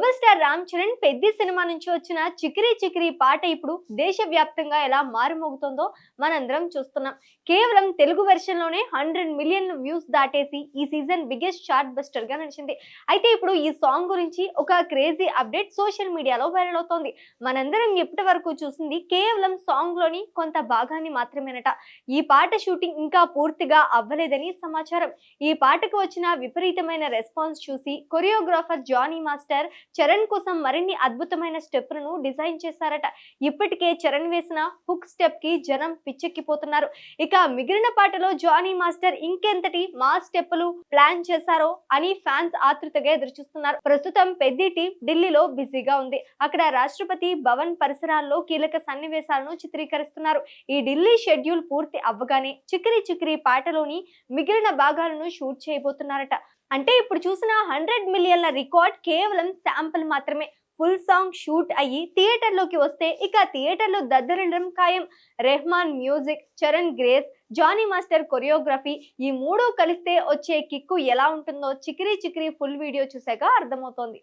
service Ram Charan పెద్ద cinema నుంచి వచ్చిన చికిరి చికిరి పాట ఇప్పుడు దేశవ్యాప్తంగా ఎలా మారుమోగుతుందో మనందరం చూస్తున్నాం. కేవలం తెలుగు వెర్షన్లోనే హండ్రెడ్ మిలియన్ వ్యూస్ దాటేసి ఈ సీజన్ బిగ్గెస్ట్ చార్ట్ బస్టర్గా నడిచింది. అయితే ఇప్పుడు ఈ సాంగ్ గురించి ఒక క్రేజీ అప్డేట్ సోషల్ మీడియాలో వైరల్ అవుతోంది. మనందరం ఇప్పటి వరకు చూసింది కేవలం సాంగ్లోని కొంత భాగాన్ని మాత్రమేనట. ఈ పాట షూటింగ్ ఇంకా పూర్తిగా అవ్వలేదని సమాచారం. ఈ పాటకు వచ్చిన విపరీతమైన రెస్పాన్స్ చూసి కొరియోగ్రాఫర్ జానీ మాస్టర్ చరణ్ కోసం మరిన్ని అద్భుతమైన స్టెప్లను డిజైన్ చేశారట. ఇప్పటికే చరణ్ వేసిన హుక్ స్టెప్కి జనం పిచ్చెక్కిపోతున్నారు. ఇక మిగిలిన పాటలో జానీ మాస్టర్ ఇంకెంతటి మా స్టెప్పులు ప్లాన్ చేశారో అని ఫ్యాన్స్ ఆతృతగా ఎదురుచూస్తున్నారు. ప్రస్తుతం పెద్దిటి ఢిల్లీలో బిజీగా ఉంది. అక్కడ రాష్ట్రపతి భవన్ పరిసరాల్లో కీలక సన్నివేశాలను చిత్రీకరిస్తున్నారు. ఈ ఢిల్లీ షెడ్యూల్ పూర్తి అవ్వగానే చికిరి చిక్కిరి పాటలోని మిగిలిన భాగాలను షూట్ చేయబోతున్నారట. అంటే ఇప్పుడు చూసిన హండ్రెడ్ మిలియన్ల రికార్డ్ కేవలం శాంపుల్ మాత్రమే. ఫుల్ సాంగ్ షూట్ అయ్యి థియేటర్లోకి వస్తే ఇక థియేటర్లో దద్దరిండడం ఖాయం. Rahman music Charan grace Johnny master choreography ఈ మూడు కలిస్తే వచ్చే కిక్కు ఎలా ఉంటుందో చికిరి చికిరి ఫుల్ వీడియో చూసాక అర్థమవుతోంది.